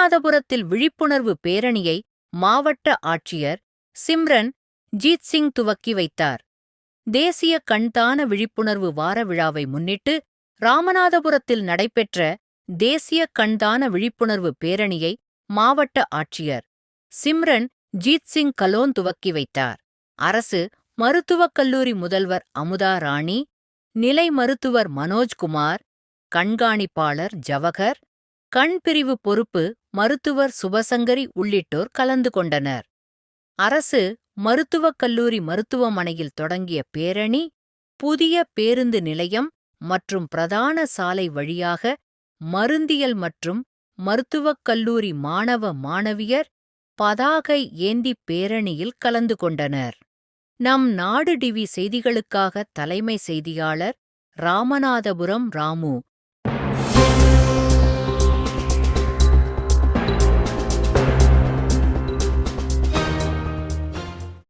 ராமநாதபுரத்தில் விழிப்புணர்வு பேரணியை மாவட்ட ஆட்சியர் சிம்ரன் ஜீத் சிங் துவக்கி வைத்தார். தேசிய கண்தான விழிப்புணர்வு வார விழாவை முன்னிட்டு ராமநாதபுரத்தில் நடைபெற்ற தேசிய கண்தான விழிப்புணர்வு பேரணியை மாவட்ட ஆட்சியர் சிம்ரன் ஜீத் சிங் கலோன் துவக்கி வைத்தார். அரசு மருத்துவக் கல்லூரி முதல்வர் அமுதா ராணி நிலை மருத்துவர் மனோஜ்குமார் கண்காணிப்பாளர் ஜவகர் கண் பிரிவு பொறுப்பு மருத்துவர் சுபசங்கரி உள்ளிட்டோர் கலந்து கொண்டனர். அரசு மருத்துவக் கல்லூரி மருத்துவமனையில் தொடங்கிய பேரணி புதிய பேருந்து நிலையம் மற்றும் பிரதான சாலை வழியாக மருந்தியல் மற்றும் மருத்துவக் கல்லூரி மாணவ மாணவியர் பதாகை ஏந்தி பேரணியில் கலந்து கொண்டனர். நம் நாடு டிவி செய்திகளுக்காக தலைமை செய்தியாளர் ராமநாதபுரம் ராமு.